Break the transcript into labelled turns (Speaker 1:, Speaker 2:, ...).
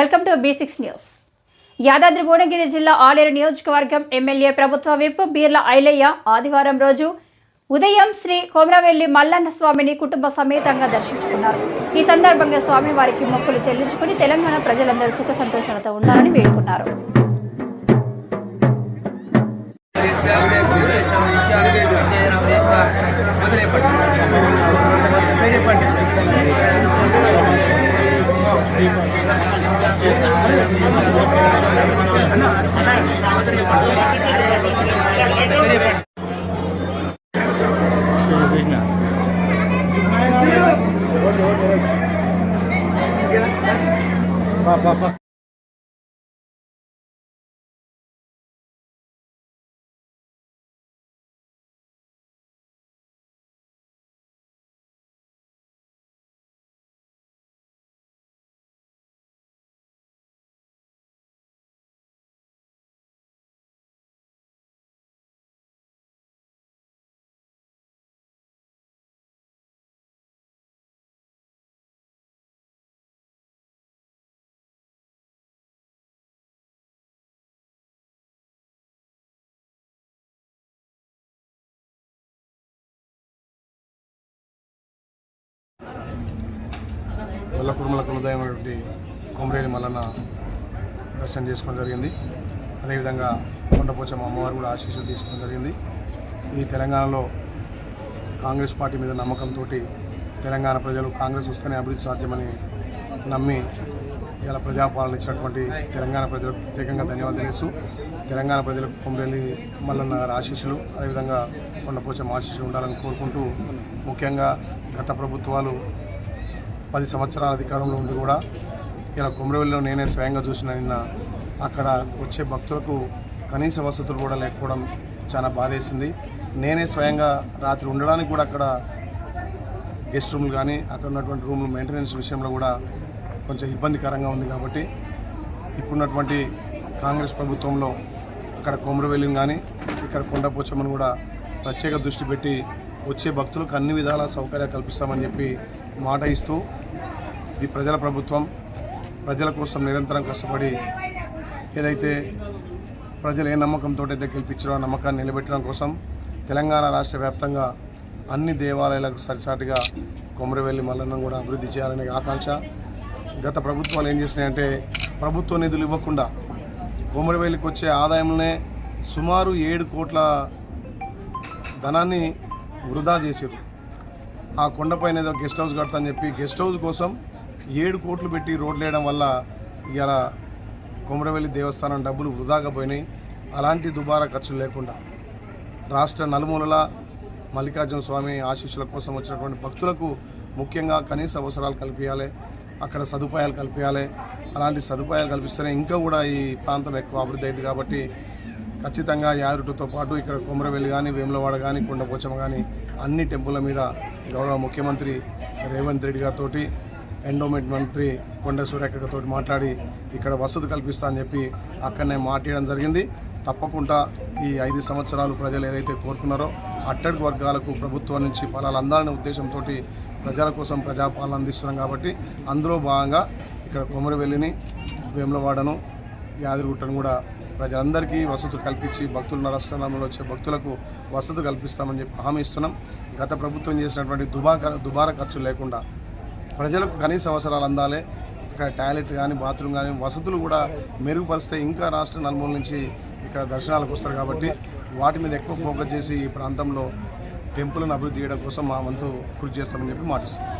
Speaker 1: Welcome to B six news. Yadadri Bhuvanagiri జిల్లా ఆలేరు నియోజకవర్గం MLA ప్రభుత్వ విప్ బీర్ల ఐలయ్య ఆదివారం రోజు ఉదయం శ్రీ కోమరవెల్లి మల్లన్న స్వామిని కుటుంబ సమేతంగా దర్శించుకున్నారు. ఈ సందర్భంగా స్వామి వారికి మొక్కులు చెల్లించుకుని తెలంగాణ ప్రజలందరూ సుఖ సంతోషాలతో ఉండాలని వేడుకున్నారు Pak, pak, pak.
Speaker 2: వల్ల కుటుంబాల కులదైనటువంటి కొమరేని మల్లన్న దర్శనం చేసుకోవడం జరిగింది. అదేవిధంగా కొండపోచమ్మ అమ్మవారు కూడా ఆశీస్సులు తీసుకోవడం జరిగింది. ఈ తెలంగాణలో కాంగ్రెస్ పార్టీ మీద నమ్మకంతో తెలంగాణ ప్రజలు కాంగ్రెస్ వస్తేనే అభివృద్ధి సాధ్యమని నమ్మి ఇలా ప్రజాపాలన ఇచ్చినటువంటి తెలంగాణ ప్రజలకు ప్రత్యేకంగా ధన్యవాదాలు తెలుసు తెలంగాణ ప్రజలకు కొమరేలి మల్లన్న గారి ఆశీస్సులు అదేవిధంగా కొండపోచమ్మ ఆశీస్సులు ఉండాలని కోరుకుంటూ ముఖ్యంగా గత ప్రభుత్వాలు పది సంవత్సరాల అధికారంలో ఉండి కూడా ఇలా కుమ్రవెల్లిలో నేనే స్వయంగా చూసిన నిన్న అక్కడ వచ్చే భక్తులకు కనీస వసతులు కూడా లేకపోవడం చాలా బాధేసింది. నేనే స్వయంగా రాత్రి ఉండడానికి కూడా అక్కడ గెస్ట్ రూమ్లు కానీ అక్కడ ఉన్నటువంటి రూమ్లు మెయింటెనెన్స్ విషయంలో కూడా కొంచెం ఇబ్బందికరంగా ఉంది కాబట్టి ఇప్పుడున్నటువంటి కాంగ్రెస్ ప్రభుత్వంలో అక్కడ కొమరవెల్లిని కానీ ఇక్కడ కొండపోచమ్మను కూడా ప్రత్యేక దృష్టి పెట్టి వచ్చే భక్తులకు అన్ని విధాల సౌకర్యాలు కల్పిస్తామని చెప్పి మాట ఇస్తూ ఇది ప్రజల ప్రభుత్వం ప్రజల కోసం నిరంతరం కష్టపడి ఏదైతే ప్రజలు ఏ నమ్మకంతో అయితే గెలిపించారో ఆ నమ్మకాన్ని నిలబెట్టడం కోసం తెలంగాణ రాష్ట్ర వ్యాప్తంగా అన్ని దేవాలయాలకు సరిసాటిగా కొమరవెల్లి మల్లన్నం కూడా అభివృద్ధి చేయాలనే ఆకాంక్ష. గత ప్రభుత్వాలు ఏం చేసినాయంటే ప్రభుత్వ నిధులు ఇవ్వకుండా కొమరవెల్లికి వచ్చే ఆదాయంలోనే సుమారు ఏడు కోట్ల ధనాన్ని వృధా చేసారు ఆ కొండపైన ఏదో గెస్ట్ హౌస్ కడతా అని చెప్పి గెస్ట్ హౌస్ కోసం ఏడు కోట్లు పెట్టి రోడ్లు వేయడం వల్ల ఇలా కొమరవెల్లి దేవస్థానం డబ్బులు వృధాగా పోయినాయి. అలాంటి దుబారా ఖర్చులు లేకుండా రాష్ట్ర నలుమూలల మల్లికార్జున స్వామి ఆశీస్సుల కోసం వచ్చినటువంటి భక్తులకు ముఖ్యంగా కనీస అవసరాలు కల్పించాలి అక్కడ సదుపాయాలు కల్పించాలి అలాంటి సదుపాయాలు కల్పిస్తేనే ఇంకా కూడా ఈ ప్రాంతం ఎక్కువ అభివృద్ధి అయింది కాబట్టి ఖచ్చితంగా యారుటుతో పాటు ఇక్కడ కొమరవెల్లి కానీ వేములవాడ కానీ కొండపోచమ కానీ అన్ని టెంపుల మీద గౌరవ ముఖ్యమంత్రి రేవంత్ రెడ్డి గారితో ఎండోమెంట్ మంత్రి కొండ సూర్యక్కతో మాట్లాడి ఇక్కడ వసతి కల్పిస్తా అని చెప్పి అక్కడనే మాట్లాడడం జరిగింది. తప్పకుండా ఈ ఐదు సంవత్సరాలు ప్రజలు ఏదైతే కోరుకున్నారో అట్టడి వర్గాలకు ప్రభుత్వం నుంచి ఫలాలు అందాలనే ఉద్దేశంతో ప్రజల కోసం ప్రజాపాలన అందిస్తున్నాం కాబట్టి అందులో భాగంగా ఇక్కడ కొమరవెల్లిని వేములవాడను యాదగిరిగుట్టను కూడా ప్రజలందరికీ వసతులు కల్పించి భక్తులు నరస్థానంలో వచ్చే భక్తులకు వసతులు కల్పిస్తామని చెప్పి హామీ ఇస్తున్నాం. గత ప్రభుత్వం చేసినటువంటి దుబాక దుబారా ఖర్చు లేకుండా ప్రజలకు కనీస అవసరాలు అందాలి. ఇక్కడ టాయిలెట్ కానీ బాత్రూమ్ కానీ వసతులు కూడా మెరుగుపరిస్తే ఇంకా రాష్ట్ర నలుమూల నుంచి ఇక్కడ దర్శనాలకు వస్తారు కాబట్టి వాటి మీద ఎక్కువ ఫోకస్ చేసి ఈ ప్రాంతంలో టెంపుల్ను అభివృద్ధి చేయడం కోసం మా వంతు కృషి చేస్తామని చెప్పి మాటిస్తున్నాం.